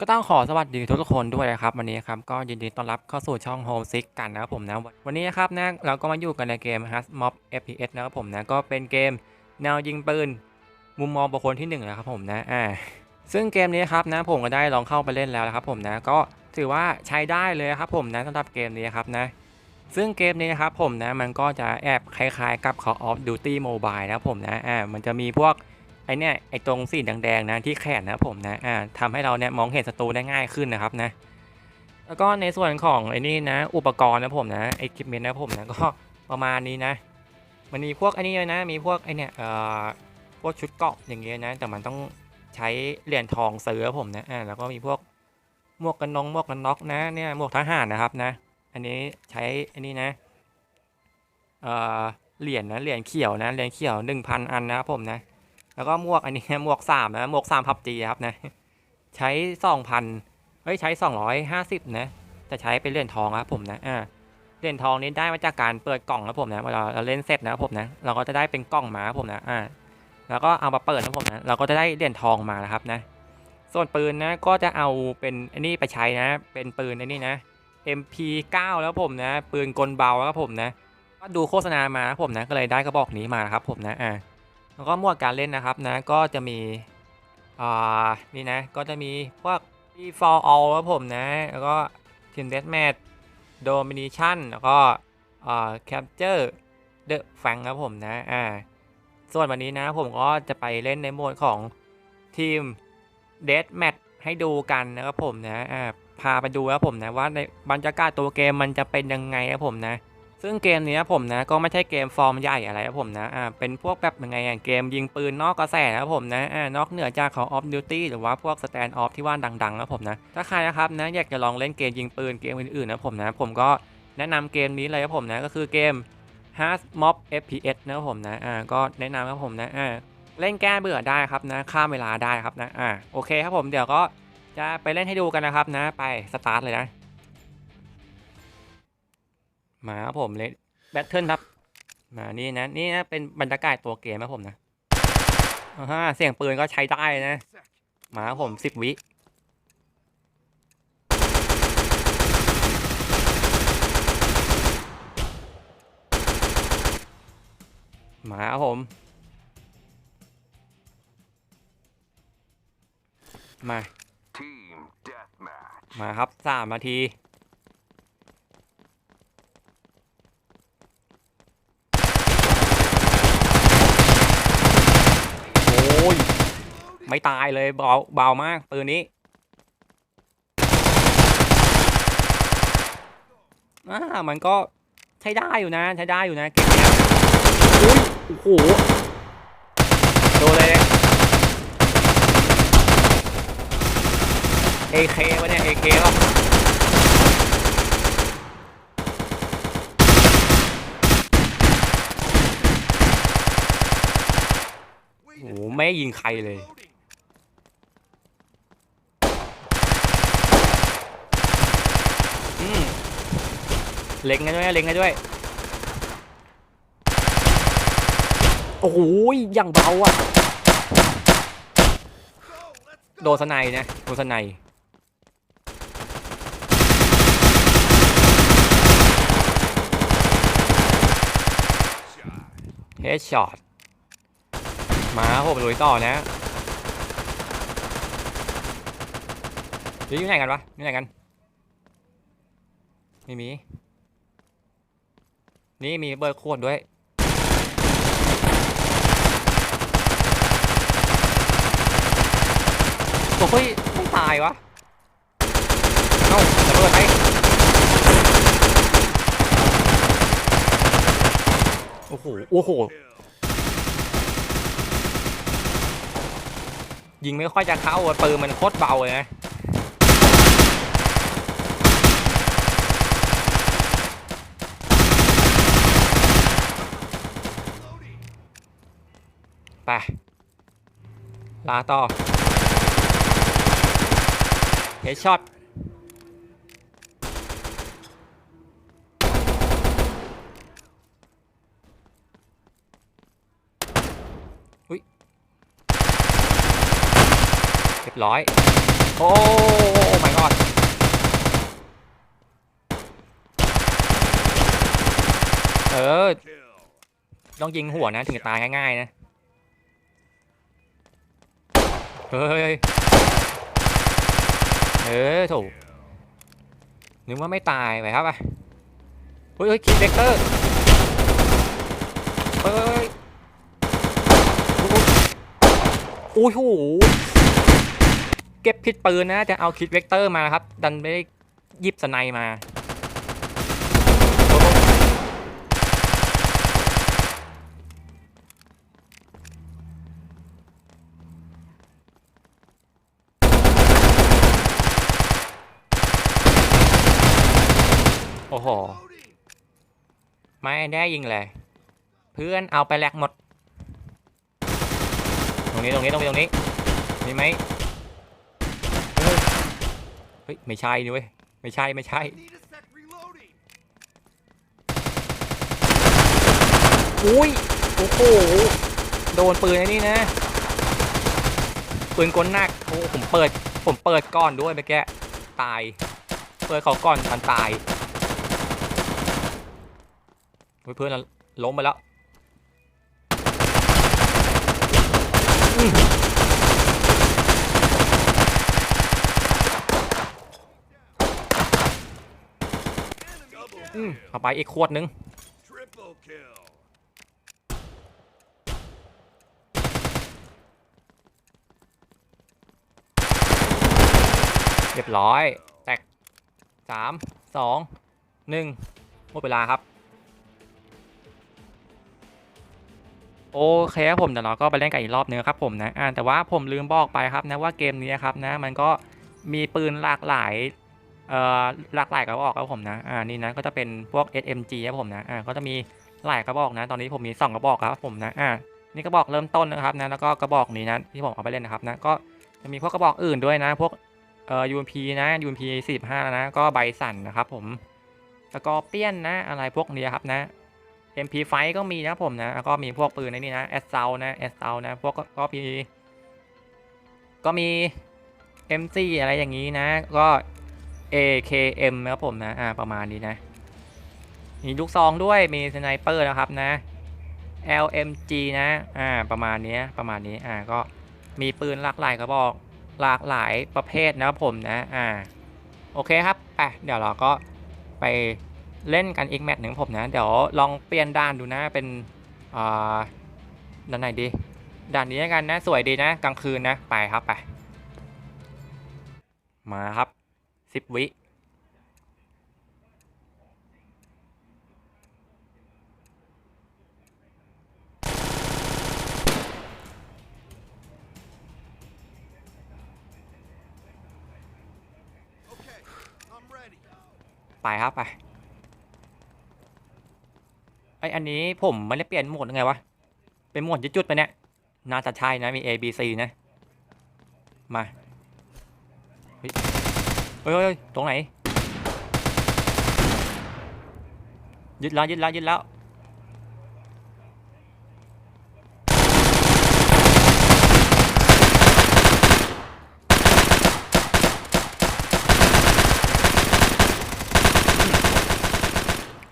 ก็ต้องขอสวัสดีทุกคนด้วยนะครับวันนี้ครับก็ยินดีต้อนรับเข้าสู่ช่อง Home Six กันนะครับผมนะวันนี้นะครับนะเราก็มาอยู่กันในเกม h a s Mob FPS นะครับผมนะก็เป็นเกมแนวยิงปืนมุมมองบุคคลที่1นะครับผมนะอ่าซึ่งเกมนี้ครับนะผมก็ได้ลองเข้าไปเล่นแล้วนะครับผมนะก็ถือว่าใช้ได้เลยครับผมนะสำหรับเกมนี้ครับนะซึ่งเกมนี้นะครับผมนะมันก็จะแอบคล้ายๆ กับ Call of Duty Mobile นะครับผมนะอ่ามันจะมีพวก ไอเนี่ยไอตรงสีแดงๆนะที่แขนนะผมนะอ่าทำให้เราเนี่ยมองเห็นศัตรูได้ง่ายขึ้นนะครับนะแล้วก็ในส่วนของไอ้นี่นะ อุปกรณ์นะผมนะไอคิปเมนนะผมนะก็ประมาณนี้นะ มันมีพวกไอ้นี่ด้วยนะมีพวกไอเนี่ยเอ่อพวกชุดเกาะอย่างเงี้ยนะ แต่มันต้องใช้เหรียญทองซื้อผมนะอ่าแล้วก็มีพวกหมวกกันนงหมวกกันน็อกนะเนี่ยหมวกทหารนะครับนะ อันนี้ใช้อันนี้นะเอ่อเหรียญนะเหรียญเขียวนะเหรียญเขียว1,000อันนะครับผมนะ แล้วก็หมวกอันนี้หมวกสามนะหมวกสามพับจีครับนะใช้สองพันเฮ้ยใช้สองร้อยห้าสิบนะจะใช้เป็นเหรียญทองครับผมนะอ่าเหรียญทองนี้ได้มาจากการเปิดกล่องครับผมนะเวลาเราเล่นเสร็จนะครับผมนะเราก็จะได้เป็นกล่องมาครับผมนะอ่าแล้วก็เอามาเปิดนะครับผมนะเราก็จะได้เหรียญทองมานะครับนะ ส่วนปืนนะก็จะเอาเป็นอันนี้ไปใช้นะ เป็นปืนอันนี้นะ MP9 แล้วผมนะ ปืนกลเบาแล้วผมนะก็ดูโฆษณามาครับผมนะก็เลยได้กระบอกนี้มาครับผมนะอ่า แล้วก็หมวดการเล่นนะครับนะก็จะมีอ่านี่นะก็จะมีพวก Fall All ครับผมนะ แล้วก็ Team Deathmatch Domination แล้วก็อ่า Capture the Fang ครับผมนะอ่าส่วนวันนี้นะผมก็จะไปเล่นในโหมดของทีม Deathmatch ให้ดูกันนะครับผมนะอ่าพาไปดูครับผมนะว่าในบรรยากาศตัวเกมมันจะเป็นยังไงครับผมนะ ซึ่งเกมนี้ผมนะก็ไม่ใช่เกมฟอร์มใหญ่อะไรครับผมนะอ่าเป็นพวกแบบยังไงอย่างเกมยิงปืนนอกกระแสนะครับผมนะอ่านอกเหนือจากของ Off Duty หรือว่าพวก Stand Off ที่ว่าดังๆนะครับผมนะถ้าใครนะครับนะอยากจะลองเล่นเกมยิงปืนเกมอื่นๆนะผมนะผมก็แนะนำเกมนี้เลยครับผมนะก็คือเกม h a s Mob FPS นะครับผมนะอ่าก็แนะนำครับผมนะอ่าเล่นแก้เบื่อได้ครับนะข้ามเวลาได้ครับนะอ่าโอเคครับผมเดี๋ยวก็จะไปเล่นให้ดูกันนะครับนะไปสตาร์ทเลยนะ มาครับผมเลยแบทเทิลครับมานี่นะนี่นะเป็นบรรยากาศตัวเกมนะผมนะอ่าฮะเสียงปืนก็ใช้ได้นะ มาครับผมสิบวิมาครับผม มา Team Deathmatch. มาครับสามนาที โอ้ ยไม่ตายเลยเบาเบามากปืนนี้อ่ามันก็ใช้ได้อยู่นะ ใช้ได้อยู่นะเกมเนี้ยอุ้ยโอ้โหโดนเลยเอเควะเนี่ยเอเควะ โอ้โหไม่ยิงใครเลย อืมเล็งกันด้วยเล็งกันด้วย โอ้โหอย่างเบาอะ โดนสไนด์นะ โดนสไนด์เฮดช็อต มาครับผมลุยต่อนะเดี๋ยวอยู่ไหนกันวะอยู่ไหนกันไม่มี นี่มีเบอร์โคดด้วย โอ้ยไม่ตายวะ เอ้าระเบิดไปโอ้โห โอ้โห ยิงไม่ค่อยจะเข้าปืนมันโคตรเบาเลยนะไปลาต่อเฮดช็อต รียบร้อย โอ้ไม่กอดเออ ต้องยิงหัวนะ ถึงจะตายง่ายๆนะ เฮ้ย เออถูกนึกว่าไม่ตายไปครับไปเฮ้ยคิดเด็กเตอร์เฮ้ยโอ้โห เก็บผิดปืนนะจะเอาคิดเวกเตอร์มาครับ ดันไม่ได้ยิบสไนมาโอ้โห ไม่ได้ยิงเลย เพื่อนเอาไปแลกหมด ตรงนี้ตรงนี้ตรงนี้ตรงนี้ มีไหม ฮ้ย ไม่ใช่นี่เว้ย ไม่ใช่ไม่ใช่ อุ้ย โอ้โห โดนปืนไอ้นี่นะ ปืนกลหนัก โอ้ ผมเปิด ผมเปิดก่อนด้วยเมื่อกี้ตาย เปิดเขาก่อนทันตายเพื่อนล้มไปแล้วอืมอืม เอาไปอีกขวดนึงเรียบร้อย แตกสามสองหนึ่งหมดเวลาครับ โอเคครับผมเดี๋ยวเราก็ไปเล่นกันอีกรอบนึงครับผมนะแต่ว่าผมลืมบอกไปครับนะว่าเกมนี้ครับนะมันก็มีปืนหลากหลาย หลากหลายกระบอกครับผมนะอ่านี่นะก็จะเป็นพวก SMG ครับผมนะอ่าก็จะมีหลายกระบอกนะ ตอนนี้ผมมีสองกระบอกครับผมนะอ่านี่กระบอกเริ่มต้นนะครับนะแล้วก็กระบอกนี้นะที่ผมเอาไปเล่นนะครับนะก็จะมีพวกกระบอกอื่นด้วยนะ พวกเอ่อ UMP นะ UMP 45นะก็ใบสั่นนะครับผมสกอร์เปี้ยนนะอะไรพวกนี้ครับนะ MP5 ก็มีนะผมนะแล้วก็มีพวกปืนในนี่นะ s อ s เซนะ s อ s เซนะพวกก็ก็มีก็มี MC อะไรอย่างนี้นะ ก็ AKM นะครับผมนะอ่าประมาณนี้นะ มีลูกซองด้วยมีสไนเปอร์นะครับนะ LMG นะอ่าประมาณนี้ประมาณนี้อ่าก็มีปืนหลากหลายกระบอกหลากหลายประเภทนะครับผมนะอ่าโอเคครับไปเดี๋ยวเราก็ไปเล่นกันอีกแมตช์หนึ่งผมนะ เดี๋ยวลองเปลี่ยนด้านดูนะเป็นอ่าด้านไหนดีด้านนี้กันนะ สวยดีนะ กลางคืนนะ ไปครับไป มาครับ สิบวิ ไปครับไป ไออันนี้ผมไม่ได้เปลี่ยนโหมดยังไงวะ เป็นโหมดจุดๆไปเนี่ยน่าจะใช่นะ มี A B C นะ มา เฮ้ยเฮ้ยเฮ้ยตรงไหน ยึดแล้วยึดแล้วยึดแล้ว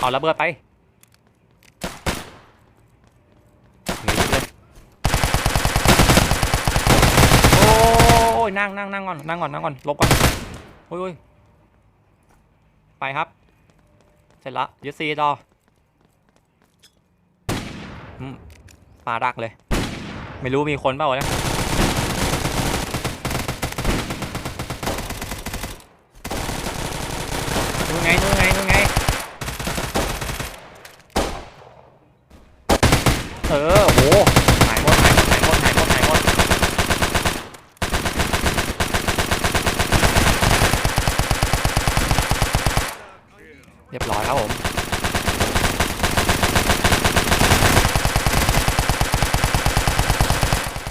เอาระเบิดไปโอ้ยนั่งนั่งนั่งก่อนนั่งก่อนนั่งก่อนลบก่อน อ้ยอยไปครับ เสร็จละยึดซีต่อมปาดักเลย ไม่รู้มีคนเปล่าเนี่ยนู่นไงนู่นไงนู่นไง เออโหหายหมดหายหมดหายหมดหายหมดหายหมด เรียบร้อยครับผม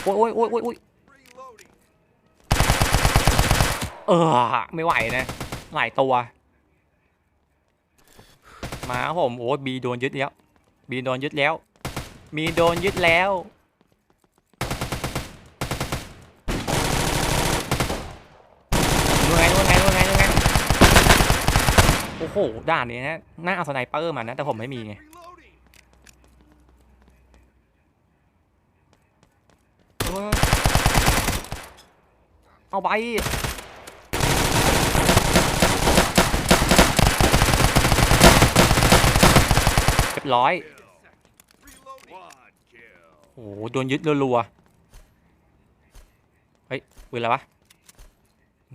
โอ้ยโอ้ยโอ้ยโอ้ยเออไม่ไหวนะ หลายตัว มาครับผมโอ้ยบีโดนยึดแล้ว บีโดนยึดแล้ว มีโดนยึดแล้ว โอ้โห ด่านนี้นะหน้าเอาสไนเปอร์มานะ แต่ผมไม่มีไงเอาไปเรียบร้อย โอ้โห โดนยึดรัวๆ เฮ้ยปืนอะไรวะ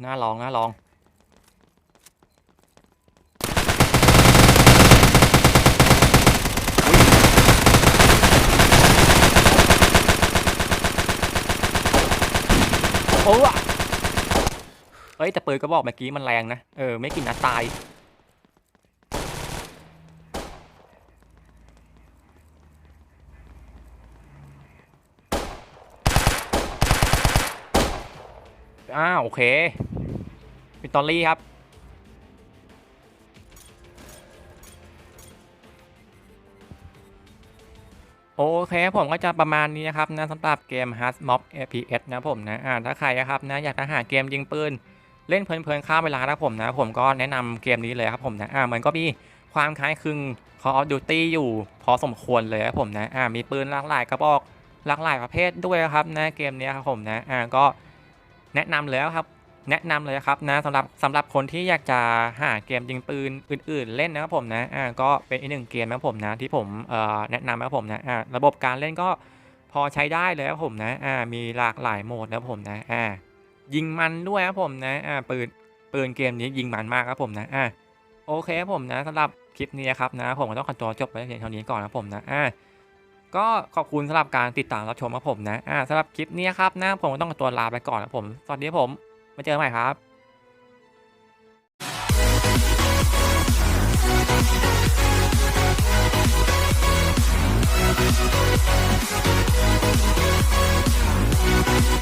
หน้าลองหน้าลอง โอ้วะเฮ้ยแต่ปืนก็บอกเมื่อกี้มันแรงนะ เออ ไม่กินนะตาย อ้าวโอเควิตตอรี่ครับ โอเคผมก็จะประมาณนี้นะครับนะสำหรับเกม h a r d Mob FPS นะผมนะอ่าถ้าใครนะครับนะอยากจะหาเกมยิงปืน เล่นเพลินๆข้ามเวลานะผมนะ ผมก็แนะนำเกมนี้เลยครับผมนะอ่ามันก็มีความคล้ายคลึง Call of Duty อยู่พอสมควรเลยครับผมนะอ่ามีปืนหลากหลายกระบอกหลากหลายประเภทด้วยครับนะเกมนี้ครับผมนะอ่าก็แนะนำเลยครับ แนะนำเลยครับนะสำหรับสำหรับคนที่อยากจะหาเกมยิงปืนอื่น ๆ เล่นนะครับผมนะอ่าก็เป็นอีกหนึ่งเกมนะครับผมนะที่ผมเอ่อแนะนำนะครับผมนะอ่าระบบการเล่นก็พอใช้ได้เลยครับผมนะอ่ามีหลากหลายโหมดนะครับผมนะอ่ายิงมันด้วยครับผมนะอ่าปืนปืนเกมนี้ยิงมันมากครับผมนะอ่าโอเคครับผมนะสำหรับคลิปนี้ครับนะผมก็ต้องขอตัวจบไปเพียงเท่านี้ก่อนนะผมนะอ่าก็ขอบคุณสำหรับการติดตามรับชมครับผมนะอ่าสำหรับคลิปนี้ครับนะผมก็ต้องขอตัวลาไปก่อนนะผมสวัสดีครับผม มาเจอใหม่ครับ